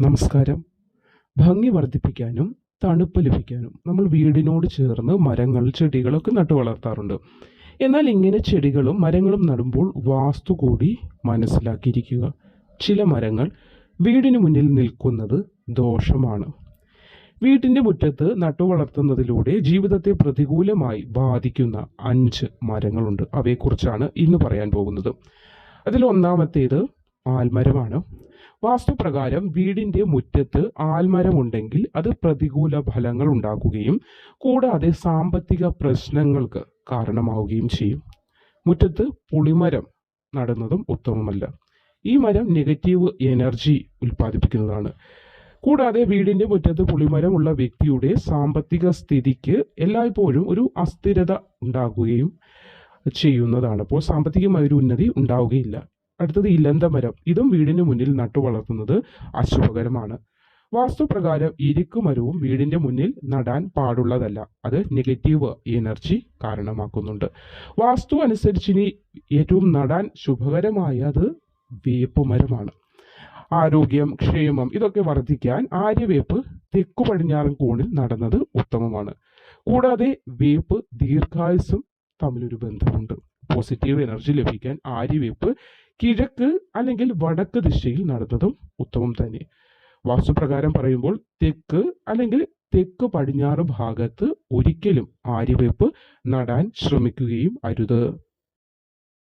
നമസ്കാരം. ഭംഗി വർദ്ധിപ്പിക്കാനും തണുപ്പ് ലഭിക്കാനും നമ്മൾ വീടിനോട് ചേർന്ന് മരങ്ങൾ ചെടികളൊക്കെ നട്ടു വളർത്താറുണ്ട്. എന്നാൽ ഇങ്ങനെ ചെടികളും മരങ്ങളും നടുമ്പോൾ വാസ്തു കൂടി മനസ്സിലാക്കിയിരിക്കുക. ചില മരങ്ങൾ വീടിന് മുന്നിൽ നിൽക്കുന്നത് ദോഷമാണ്. വീട്ടിന്റെ മുറ്റത്ത് നട്ടു വളർത്തുന്നതിലൂടെ ജീവിതത്തെ പ്രതികൂലമായി ബാധിക്കുന്ന അഞ്ച് മരങ്ങളുണ്ട്. അവയെക്കുറിച്ചാണ് ഇന്ന് പറയാൻ പോകുന്നത്. അതിൽ ഒന്നാമത്തേത് ആൽമരമാണ്. വാസ്തുപ്രകാരം വീടിന്റെ മുറ്റത്ത് ആൽമരമുണ്ടെങ്കിൽ അത് പ്രതികൂല ഫലങ്ങൾ ഉണ്ടാക്കുകയും കൂടാതെ സാമ്പത്തിക പ്രശ്നങ്ങൾക്ക് കാരണമാവുകയും ചെയ്യും. മുറ്റത്ത് പുളിമരം നടുന്നതും ഉത്തമമല്ല. ഈ മരം നെഗറ്റീവ് എനർജി ഉൽപ്പാദിപ്പിക്കുന്നതാണ്. കൂടാതെ വീടിന്റെ മുറ്റത്ത് പുളിമരം ഉള്ള വ്യക്തിയുടെ സാമ്പത്തിക സ്ഥിതിക്ക് എല്ലായ്പ്പോഴും ഒരു അസ്ഥിരത ഉണ്ടാകുകയും ചെയ്യുന്നതാണ്. അപ്പോൾ സാമ്പത്തികമായ ഒരു ഉന്നതി ഉണ്ടാവുകയില്ല. അടുത്തത് ഇലന്തമരം ഇതും വീടിന് മുന്നിൽ നട്ടു വളർത്തുന്നത് അശുഭകരമാണ്. വാസ്തുപ്രകാരം ഇരിക്കുമരവും വീടിന്റെ മുന്നിൽ നടാൻ പാടുള്ളതല്ല. അത് നെഗറ്റീവ് എനർജി കാരണമാക്കുന്നുണ്ട്. വാസ്തു അനുസരിച്ച് ഇനി ഏറ്റവും നടാൻ ശുഭകരമായത് വേപ്പ് മരമാണ്. ആരോഗ്യം ക്ഷേമം ഇതൊക്കെ വർദ്ധിക്കാൻ ആര്യവേപ്പ് തെക്കു പടിഞ്ഞാറൻ കോണിൽ നടന്നത് ഉത്തമമാണ്. കൂടാതെ വേപ്പ് ദീർഘായുസും തമ്മിലൊരു ബന്ധമുണ്ട്. പോസിറ്റീവ് എനർജി ലഭിക്കാൻ ആര്യവേപ്പ് കിഴക്ക് അല്ലെങ്കിൽ വടക്ക് ദിശയിൽ നടന്നതും ഉത്തമം തന്നെ. വാസ്തുപ്രകാരം പറയുമ്പോൾ തെക്ക് അല്ലെങ്കിൽ തെക്ക് പടിഞ്ഞാറ് ഭാഗത്ത് ഒരിക്കലും ആര്യവേപ്പ് നടാൻ ശ്രമിക്കുകയും അരുത്.